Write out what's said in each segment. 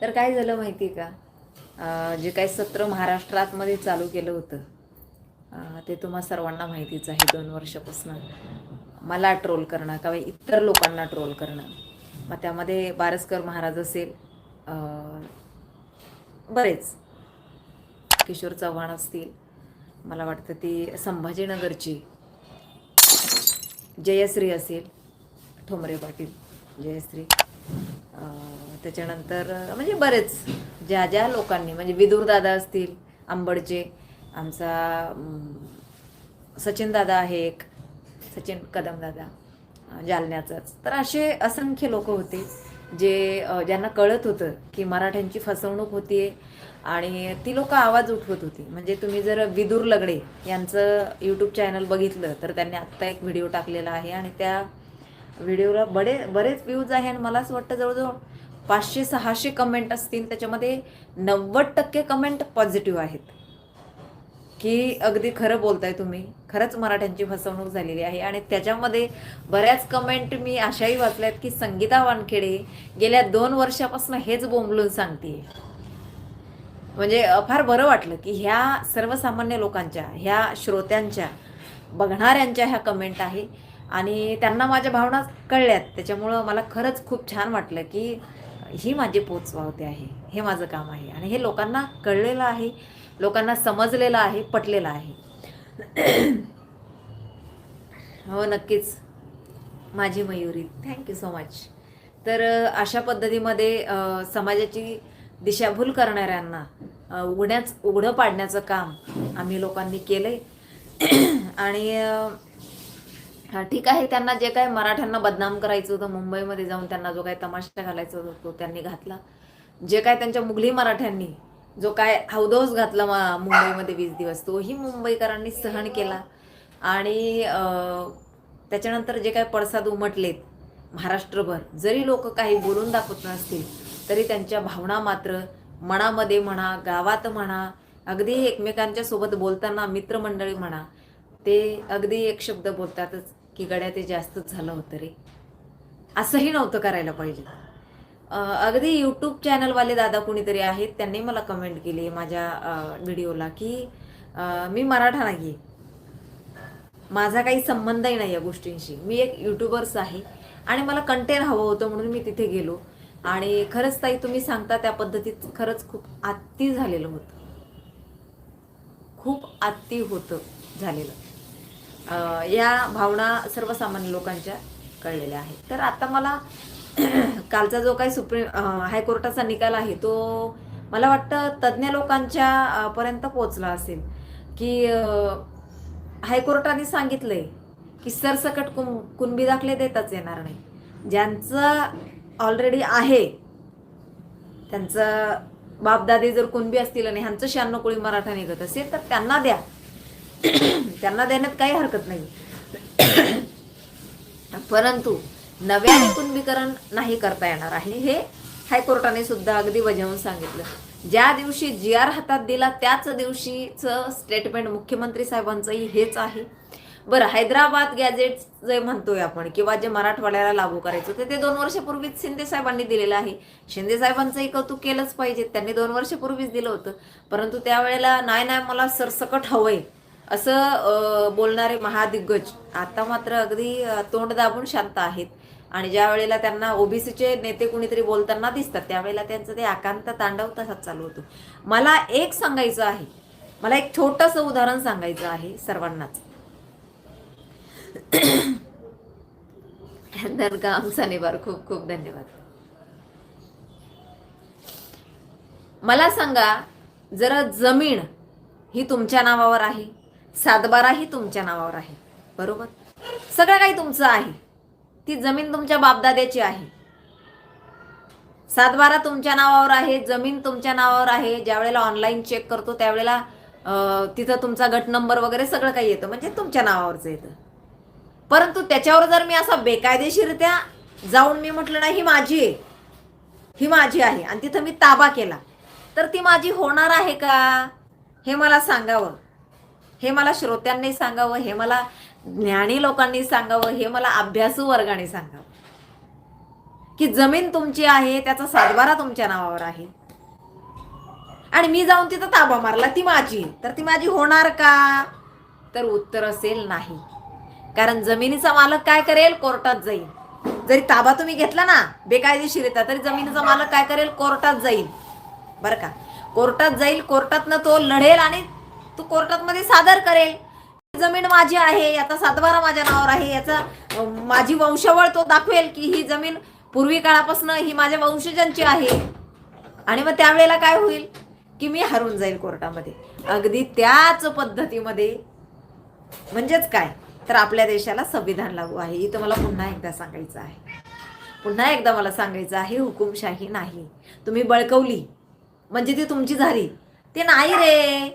तर काय झालं माहिती आहे का जे काही सत्र महाराष्ट्रातमध्ये चालू केलं होतं ते तुम्हा सर्वांना माहितीच आहे दोन वर्षापासून. मला ट्रोल करणं किंवा इतर लोकांना ट्रोल करणं. मग त्यामध्ये बारसकर महाराज असेल बरेच. किशोर चव्हाण असतील मला वाटतं ती संभाजीनगरची जयश्री असेल ठोंबरे पाटील जयश्री. त्याच्यानंतर म्हणजे बरेच ज्या ज्या लोकांनी म्हणजे विदुरदादा असतील आंबडचे आमचा सचिन दादा आहे एक सचिन कदम दादा जालन्याचाच. तर असे असंख्य लोक होते जे ज्यांना कळत होतं की मराठ्यांची फसवणूक होतीये आणि ती लोक आवाज उठवत होती. म्हणजे तुम्ही जर विदूर लगडे यांचं यूट्यूब चॅनल बघितलं तर त्यांनी आत्ता एक व्हिडिओ टाकलेला आहे आणि त्या व्हिडिओला बडे बरेच व्ह्यूज आहे आणि मला असं वाटतं जवळजवळ पाचशे सहाशे कमेंट असतील त्याच्यामध्ये नव्वद टक्के कमेंट पॉझिटिव्ह आहेत. की अगदी खरं बोलताय तुम्ही. खरंच मराठ्यांची फसवणूक झालेली आहे. आणि त्याच्यामध्ये बऱ्याच कमेंट मी अशाही वाचल्यात की संगीता वानखेडे गेल्या दोन वर्षापासून हेच बोंबलून सांगते म्हणजे फार बरं वाटलं की ह्या सर्वसामान्य लोकांच्या ह्या श्रोत्यांच्या बघणाऱ्यांच्या ह्या कमेंट आहे. आणि त्यांना माझ्या भावना कळल्यात. त्याच्यामुळं मला खरंच खूप छान वाटलं की ही माझी पोचवावते आहे हे माझं काम आहे. आणि हे लोकांना कळलेलं आहे लोकांना समजलेलं आहे पटलेलं आहे. हो नक्कीच. माझी मयुरी थँक्यू सो मच तर अशा पद्धतीमध्ये समाजाची दिशाभूल करणाऱ्यांना उघड्याच उघडं पाडण्याचं काम आम्ही लोकांनी केलं आहे आणि ठीक आहे. त्यांना जे काय मराठ्यांना बदनाम करायचं होतं मुंबईमध्ये जाऊन त्यांना जो काय तमाशा घालायचा होता तो त्यांनी घातला. जे काय त्यांच्या मुघली मराठ्यांनी जो काय हौदोस घातला मा- मुंबईमध्ये वीस दिवस तोही मुंबईकरांनी सहन केला. आणि त्याच्यानंतर जे काय पडसाद उमटलेत महाराष्ट्रभर जरी लोक काही बोलून दाखवत नसतील तरी त्यांच्या भावना मात्र मनामध्ये म्हणा गावात म्हणा अगदी एकमेकांच्या सोबत बोलताना मित्रमंडळी म्हणा ते अगदी एक शब्द बोलतातच की गड्या ते जास्तच झालं होतं रे. असंही नव्हतं करायला पाहिजे. अगदी यूट्यूब चॅनलवाले दादा कुणीतरी आहेत त्यांनी मला कमेंट केली माझ्या व्हिडिओला की मी मराठा नाही माझा काही संबंधही नाही या गोष्टींशी. मी एक युट्यूबर्स आहे आणि मला कंटेन हवं होतं म्हणून मी तिथे गेलो. आणि खरंच ताई तुम्ही सांगता त्या पद्धतीत खरंच खूप आत्ती झालेलं होतं. खूप आत्ती होतं झालेलं. या भावना सर्वसामान्य लोकांच्या कळलेल्या आहेत. तर आता मला कालचा जो काही सुप्रीम हायकोर्टाचा निकाल आहे तो मला वाटतं तज्ज्ञ लोकांच्या पर्यंत पोचला असेल. की हायकोर्टाने सांगितलंय की सरसकट कुं कुणबी दाखले देताच येणार नाही. ज्यांचं ऑलरेडी आहे त्यांचं बापदादी जर कुणबी असतील आणि ह्यांचं शहाण्णव कोळी मराठा निघत असेल तर त्यांना द्या. त्यांना देण्यात काही हरकत नाही. परंतु नव्याने कुणबीकरण नाही करता येणार आहे. हे हायकोर्टाने सुद्धा अगदी बजावून सांगितलं. ज्या दिवशी जी आर हातात दिला त्याच दिवशीचं स्टेटमेंट मुख्यमंत्री साहेबांचंही हेच आहे. बरं हैदराबाद गॅजेट जे म्हणतोय आपण किंवा जे मराठवाड्याला लागू करायचं ते ते दोन वर्षापूर्वीच शिंदे साहेबांनी दिलेलं आहे. शिंदे साहेबांचंही कौतुक केलंच पाहिजे. त्यांनी दोन वर्षापूर्वीच दिलं होतं. परंतु त्यावेळेला नाही नाही मला सरसकट हवंय. असं बोलणारे महादिग्गज आता मात्र अगदी तोंड दाबून शांत आहेत. आणि ज्या वेळेला त्यांना ओबीसीचे नेते कुणीतरी बोलताना दिसतात त्यावेळेला त्यांचं ते आकांत तांडव तसाच चालू होतो. मला एक सांगायचं आहे. मला एक छोटंसं उदाहरण सांगायचं आहे सर्वांनाच. शनिवार खूप खूप धन्यवाद. मला सांगा जर जमीन ही तुमच्या नावावर आहे? सातबाराही तुमच्या नावावर आहे. बरोबर? सगळं काही तुमचं आहे. ती जमीन तुमच्या बापदाद्याची आहे. सातबारा तुमच्या नावावर आहे जमीन तुमच्या नावावर आहे. ज्या वेळेला ऑनलाईन चेक करतो त्यावेळेला तिथं तुमचा गट नंबर वगैरे सगळं काही येतं. म्हणजे तुमच्या नावावरचं येतं. परंतु त्याच्यावर जर मी असा बेकायदेशीरित्या जाऊन मी म्हटलं नाही ही माझी आहे. ही माझी आहे. आणि तिथं मी ताबा केला. तर ती माझी होणार आहे का? हे मला सांगावं. हे मला श्रोत्यांनी सांगावं हे मला ज्ञानी लोकांनी सांगावं हे मला अभ्यासू वर्गाने सांगावं. की जमीन तुमची आहे त्याचा सातबारा तुमच्या नावावर आहे. आणि मी जाऊन तिथं ताबा मारला ती माझी. तर ती माझी होणार का? तर उत्तर असेल नाही. कारण जमिनीचा मालक काय करेल? कोर्टात जाईल. जरी ताबा तुम्ही घेतला ना बेकायदेशीरित्या तरी जमिनीचा मालक काय करेल? कोर्टात जाईल. बरं का? कोर्टात जाईल कोर्टातनं तो लढेल आणि तो कोर्टात मध्ये सादर करेल. जमीन माझी आहे याचा सातबारा माझ्या नावावर आहे याचा माझी वंशावळ तो दाखवेल की ही जमीन पूर्वी काळापासून ही माझ्या वंशजांची आहे. आणि मग त्यावेळेला काय होईल? की मी हरून जाईल कोर्टामध्ये. अगदी त्याच पद्धतीमध्ये. म्हणजेच काय? तर आपल्या देशाला संविधान लागू आहे. इथं मला पुन्हा एकदा सांगायचं आहे. पुन्हा एकदा मला सांगायचं आहे हुकुमशाही नाही. तुम्ही बळकवली. म्हणजे ती तुमची झाली. ते नाही रे.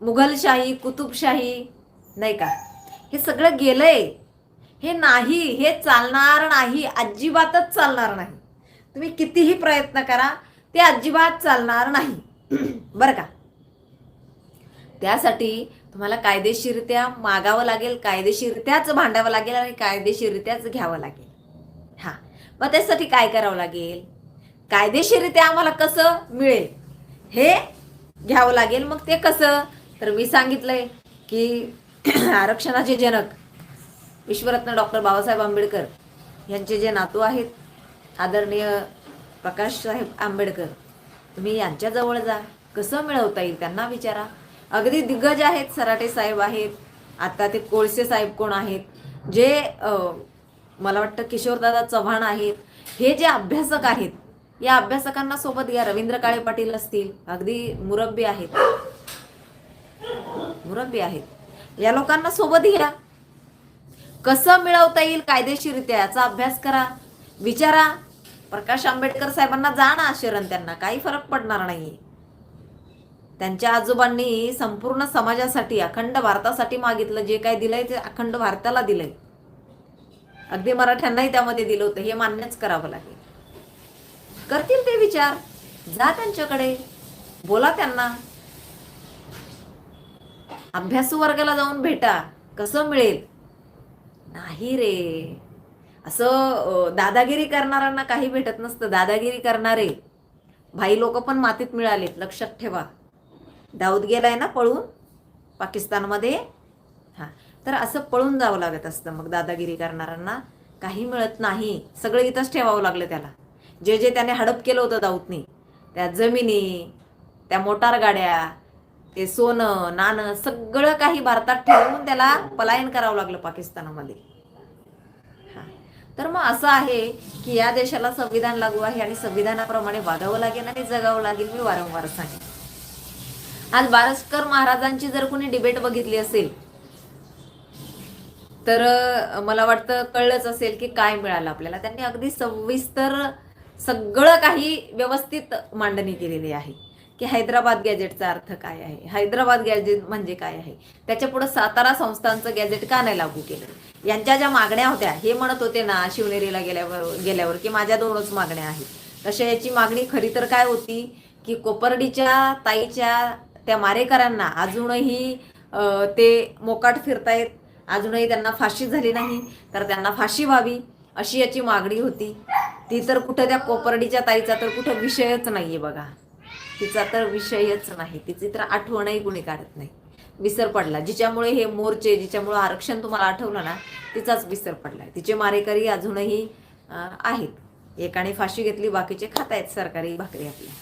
मुघलशाही कुतुबशाही नाही का? हे सगळं गेलंय. हे नाही हे चालणार नाही अजिबातच चालणार नाही. तुम्ही कितीही प्रयत्न करा ते अजिबात चालणार नाही. बरं का? त्यासाठी तुम्हाला कायदेशीररित्या मागावं लागेल कायदेशीरित्याच भांडावं लागेल आणि कायदेशीररित्याच घ्यावं लागेल. हां. मग त्यासाठी काय करावं लागेल? कायदेशीररित्या आम्हाला कसं मिळेल? हे घ्यावं लागेल. मग ते कसं? तर मी सांगितलंय की आरक्षणाचे जनक विश्वरत्न डॉक्टर बाबासाहेब आंबेडकर यांचे जे नातू आहेत आदरणीय प्रकाश साहेब आंबेडकर तुम्ही यांच्याजवळ जा. कसं मिळवता येईल त्यांना विचारा. अगदी दिग्गज आहेत सराटे साहेब आहेत आता ते कोळसे साहेब कोण आहेत जे मला वाटतं किशोरदादा चव्हाण आहेत हे जे अभ्यासक आहेत या अभ्यासकांना सोबत घ्या रवींद्र काळे पाटील असतील अगदी मुरब्बी आहेत. मुरंबी आहेत. या लोकांना सोबत घ्या. कसं मिळवता येईल कायदेशीरित्या याचा अभ्यास करा. विचारा. प्रकाश आंबेडकर साहेबांना जाण आशरण त्यांना काही फरक पडणार नाही. त्यांच्या आजोबांनी संपूर्ण समाजासाठी अखंड भारतासाठी मागितलं जे काय दिलंय ते अखंड भारताला दिलंय. अगदी मराठ्यांनाही त्यामध्ये दिलं होतं हे मान्यच करावं लागेल. करतील ते विचार. जा त्यांच्याकडे. बोला त्यांना. अभ्यासू वर्गाला जाऊन भेटा. कसं मिळेल? नाही रे. असं दादागिरी करणाऱ्यांना काही भेटत नसतं. दादागिरी करणारे. भाई लोक पण मातीत मिळालेत. लक्षात ठेवा. दाऊद गेलाय ना पळून? पाकिस्तानमध्ये? हां. तर असं पळून जावं लागत असतं मग दादागिरी करणाऱ्यांना. काही मिळत नाही. सगळं इथंच ठेवावं लागलं त्याला. जे जे त्याने हडप केलं होतं दाऊदनी. त्या जमिनी त्या मोटार गाड्या ते सोनं नाणं सगळं काही भारतात ठेवून त्याला पलायन करावं लागलं पाकिस्तानामध्ये. हा. तर मग असं आहे की या देशाला संविधान लागू आहे आणि संविधानाप्रमाणे वागावं लागेल आणि जगावं लागेल मी वारंवार सांगेन. आज बारस्कर महाराजांची जर कोणी डिबेट बघितली असेल तर मला वाटतं कळलंच असेल की काय मिळालं आपल्याला. त्यांनी अगदी सविस्तर सगळं काही व्यवस्थित मांडणी केलेली आहे. की हैदराबाद गॅजेटचा अर्थ काय आहे? हैदराबाद गॅजेट म्हणजे काय आहे? त्याच्या पुढे सातारा संस्थांचं गॅजेट का नाही लागू केलं? यांच्या ज्या मागण्या होत्या हे म्हणत होते ना शिवनेरीला गेल्यावर गेल्यावर की माझ्या दोनच मागण्या आहेत. तशा याची मागणी खरी तर काय होती? की कोपर्डीच्या ताईच्या त्या मारेकरांना अजूनही ते मोकाट फिरतायत. अजूनही त्यांना फाशी झाली नाही तर त्यांना फाशी व्हावी अशी याची मागणी होती. ती तर कुठं त्या कोपर्डीच्या ताईचा तर कुठं विषयच नाहीये बघा. तिचा तर विषयच नाही. तिची तर आठवणही कुणी काढत नाही. विसर पडला. जिच्यामुळे हे मोर्चे जिच्यामुळे आरक्षण तुम्हाला आठवलं ना तिचाच विसर पडला तिचे मारेकरी अजूनही आहेत. एकाने फाशी घेतली बाकीचे खात आहेत सरकारी भाकरी आपल्या.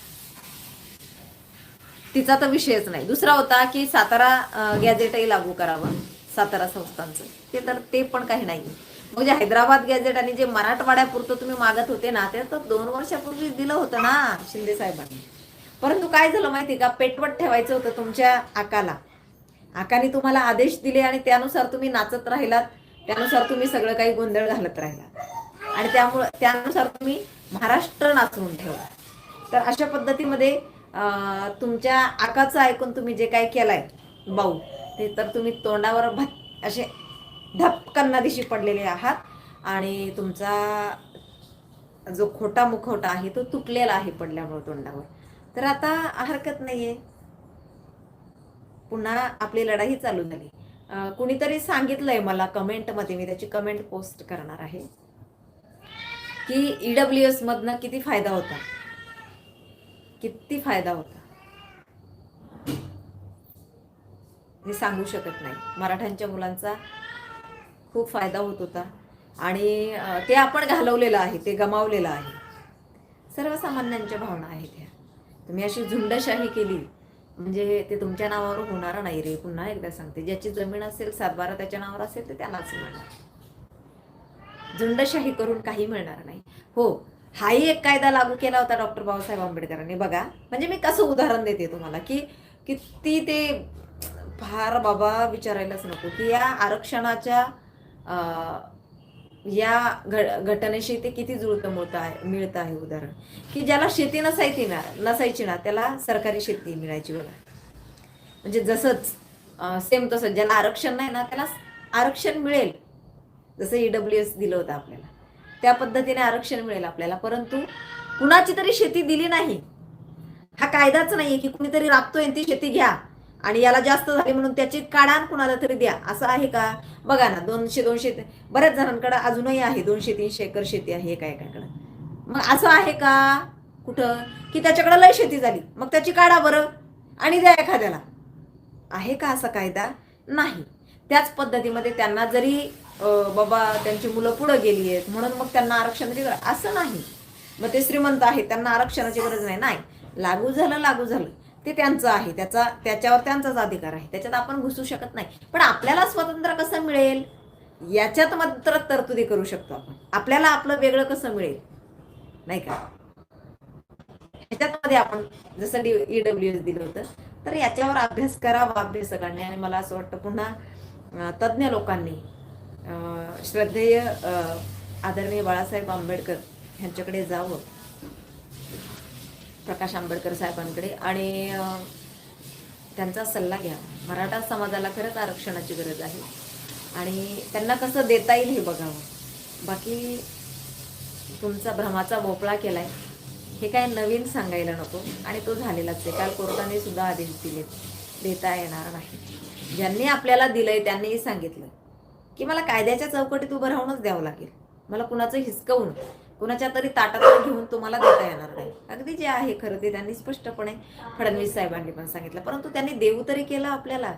तिचा तर विषयच नाही. दुसरा होता की सातारा गॅझेटही गॅजेटही लागू करावं सातारा संस्थांचं. ते तर ते पण काही नाही. म्हणजे हैदराबाद गॅजेट आणि जे मराठवाड्यापुरतं तुम्ही मागत होते ना ते तर दोन वर्षापूर्वी दिलं होतं ना शिंदे साहेबांनी. परंतु काय झालं माहिती का? पेटवट ठेवायचं होतं तुमच्या आकाला. आकाने तुम्हाला आदेश दिले आणि त्यानुसार तुम्ही नाचत राहिलात. त्यानुसार तुम्ही सगळं काही गोंधळ घालत राहिलात. आणि त्यामुळं त्यानुसार तुम्ही महाराष्ट्र नाचवून ठेवला. तर अशा पद्धतीमध्ये तुमच्या आकाचं ऐकून तुम्ही जे काय केलंय भाऊ ते तर तुम्ही तोंडावर भत असे धपकन दिशी पडलेले आहात. आणि तुमचा जो खोटा मुखवटा आहे तो तुटलेला आहे पडल्यामुळे तोंडावर. तर आता हरकत नाहीये. पुन्हा आपली लढाई चालू झाली. कुणीतरी सांगितलंय मला कमेंटमध्ये मी त्याची कमेंट पोस्ट करणार आहे की ई एस मधनं किती फायदा होता? किती फायदा होता? मी सांगू शकत नाही. मराठ्यांच्या मुलांचा खूप फायदा होत होता. आणि ते आपण घालवलेलं आहे ते गमावलेलं आहे. सर्वसामान्यांच्या भावना आहेत ह्या. तुम्ही अशी झुंडशाही केली. म्हणजे ते तुमच्या नावावर होणार नाही रे पुन्हा एकदा सांगते. ज्याची जमीन असेल सातबारा त्याच्या नावावर असेल तर त्यालाच मिळणार. झुंडशाही करून काही मिळणार नाही. हो हाही एक कायदा लागू केला होता डॉक्टर बाबासाहेब आंबेडकरांनी. बघा म्हणजे मी कसं उदाहरण देते तुम्हाला की किती ते फार बाबा विचारायलाच नको की या आरक्षणाच्या अं, या घ- घटनेशी ते किती जुळतं मुळतं आहे मिळतं आहे उदाहरण? की ज्याला शेती नसायची ना नसायची ना त्याला सरकारी शेती मिळायची बघा. म्हणजे जसंच सेम तसं ज्याला आरक्षण नाही ना त्याला आरक्षण मिळेल. जसं ई डब्ल्यू एस दिलं होतं आपल्याला. त्या पद्धतीने आरक्षण मिळेल आपल्याला. परंतु कुणाची तरी शेती दिली नाही. हा कायदाच नाहीये की कुणीतरी राबतोय आणि ती शेती घ्या. आणि याला जास्त झाली म्हणून त्याची काढा आणि कुणाला तरी द्या. असं आहे का? बघा ना दोनशे दोनशे बऱ्याच जणांकडे अजूनही आहे. दोनशे तीनशे एकर शेती आहे एका एकाकडं. मग असं आहे का? कुठं? की त्याच्याकडे लय शेती झाली. मग त्याची काढा बरं आणि द्या एखाद्याला. आहे का असा कायदा? नाही. त्याच पद्धतीमध्ये त्यांना जरी बाबा त्यांची मुलं पुढं गेली आहेत म्हणून मग त्यांना आरक्षणाची गरज असं नाही. मग ते श्रीमंत आहेत त्यांना आरक्षणाची गरज नाही. नाही. लागू झालं लागू झालं. ते त्यांचं आहे. त्याचा त्याच्यावर त्यांचाच अधिकार आहे. त्याच्यात आपण घुसू शकत नाही. पण आपल्याला स्वातंत्र्य कसं मिळेल? याच्यात मात्र तरतुदी करू शकतो आपण. आपल्याला आपलं वेगळं कसं मिळेल? नाही का? ह्याच्यामध्ये आपण जसं डी ई डब्ल्यू एस दिलं होतं तर याच्यावर अभ्यास करावा अभ्यासकांनी आणि मला असं वाटतं पुन्हा तज्ज्ञ लोकांनी श्रद्धेय आदरणीय बाळासाहेब आंबेडकर ह्यांच्याकडे जावं. प्रकाश आंबेडकर साहेबांकडे आणि त्यांचा सल्ला घ्या. मराठा समाजाला खरंच आरक्षणाची गरज आहे. आणि त्यांना कसं देता येईल हे बघावं बाकी तुमचा भ्रमाचा भोपळा केला आहे हे काय नवीन सांगायला नको. आणि तो झालेलाच आहे. काल कोर्टाने सुद्धा आदेश दिले देता येणार नाही. ज्यांनी आपल्याला दिलंय त्यांनीही सांगितलं. की मला कायद्याच्या चौकटीत उभं राहूनच द्यावं लागेल. मला कुणाचं हिसकवून कुणाच्या तरी ताटात घेऊन तुम्हाला देता येणार नाही. अगदी जे आहे खरं ते त्यांनी स्पष्टपणे फडणवीस साहेबांनी पण सांगितलं. परंतु त्यांनी देऊ तरी केलं आपल्याला.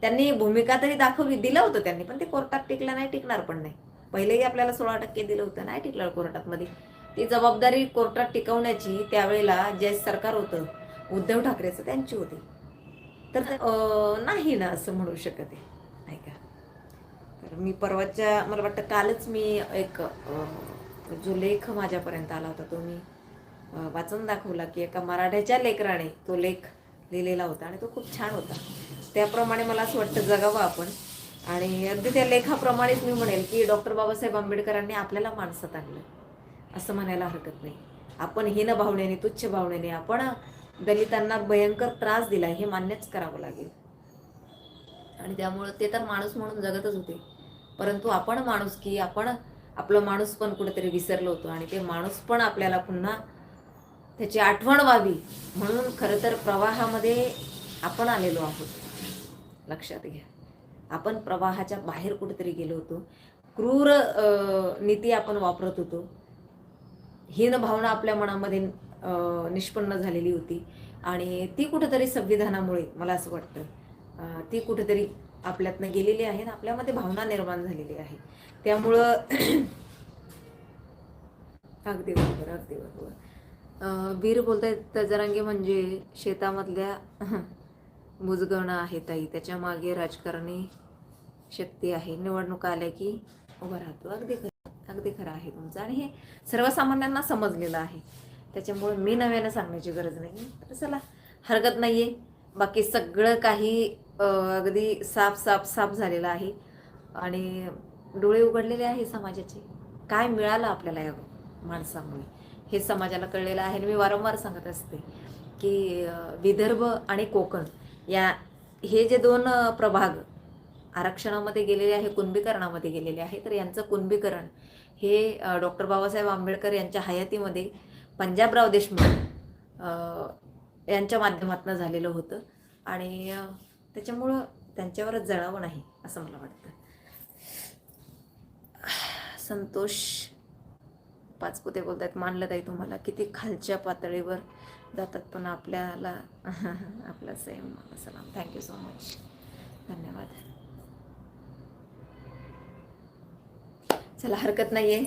त्यांनी भूमिका तरी दाखवली दिलं होतं त्यांनी पण ते कोर्टात टिकलं नाही टिकणार पण नाही. पहिलेही आपल्याला सोळा टक्के दिलं होतं नाही टिकलं कोर्टात मध्ये ती जबाबदारी कोर्टात टिकवण्याची त्यावेळेला जे सरकार होतं उद्धव ठाकरेचं त्यांची होती. तर नाही ना असं म्हणू शकत आहे. तर मी परवाच्या मला वाटतं कालच मी एक जो लेख माझ्यापर्यंत आला होता तो मी वाचून दाखवला की एका मराठ्याच्या लेकराने तो लेख लिहिलेला होता आणि तो खूप छान होता. त्याप्रमाणे मला असं वाटतं जगावं आपण. आणि अगदी त्या लेखाप्रमाणेच मी म्हणेल की डॉक्टर बाबासाहेब आंबेडकरांनी आपल्याला माणसात आणलं. असं म्हणायला हरकत नाही. आपण हीन भावनेने तुच्छ भावनेने आपण दलितांना भयंकर त्रास दिला हे मान्यच करावं लागेल. आणि त्यामुळं ते तर माणूस म्हणून जगतच होते. परंतु आपण माणूस की आपण आपलं माणूस पण कुठेतरी विसरलो होतो आणि ते माणूस पण आपल्याला पुन्हा त्याची आठवण व्हावी म्हणून खरं तर प्रवाहामध्ये आपण आलेलो आहोत. लक्षात घ्या. आपण प्रवाहाच्या बाहेर कुठेतरी गेलो होतो. क्रूर नीती आपण वापरत होतो. हीन भावना आपल्या मनामध्ये निष्पन्न झालेली होती. आणि ती कुठेतरी संविधानामुळे मला असं वाटतं. ती कुठेतरी आपल्यातनं गेलेली आहे आणि आपल्यामध्ये भावना निर्माण झालेली आहे. त्यामुळं अगदी बरोबर अगदी बरोबर. वीर बोलतायत तजरांगे म्हणजे शेतामधल्या मुजगणं आहे ताई. त्याच्यामागे राजकारणी शक्ती आहे. निवडणुका आल्या की उभं राहतो. अगदी खरं अगदी खरं आहे तुमचं. आणि हे सर्वसामान्यांना समजलेलं आहे. त्याच्यामुळे मी नव्यानं सांगण्याची गरज नाही तर चला हरकत नाहीये. बाकी सगळं काही अगदी साफ साफ साफ झालेलं आहे. आणि डोळे उघडलेले आहे समाजाचे. काय मिळालं आपल्याला या माणसामुळे? हे समाजाला कळलेलं आहे. आणि मी वारंवार सांगत असते की विदर्भ आणि कोकण या हे जे दोन प्रभाग आरक्षणामध्ये गेलेले आहे कुणबीकरणामध्ये गेलेले आहे तर यांचं कुणबीकरण हे डॉक्टर बाबासाहेब आंबेडकर यांच्या हयातीमध्ये पंजाबराव देशमुख यांच्या माध्यमातून झालेलं होतं. आणि त्याच्यामुळं त्यांच्यावरच जळावं नाही असं मला वाटतं. संतोष पाचपुते बोलतात मानलं ताई तुम्हाला किती खालच्या पातळीवर जातात पण आपल्याला आपला सेम सलाम थँक्यू सो मच धन्यवाद. चला हरकत नाहीये.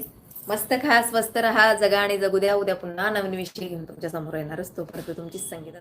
मस्त खा स्वस्त राहा जगा आणि जगू द्या. उद्या पुन्हा नवीन विषय घेऊन तुमच्यासमोर येणारच. तोपर्यंत तुमची संगीता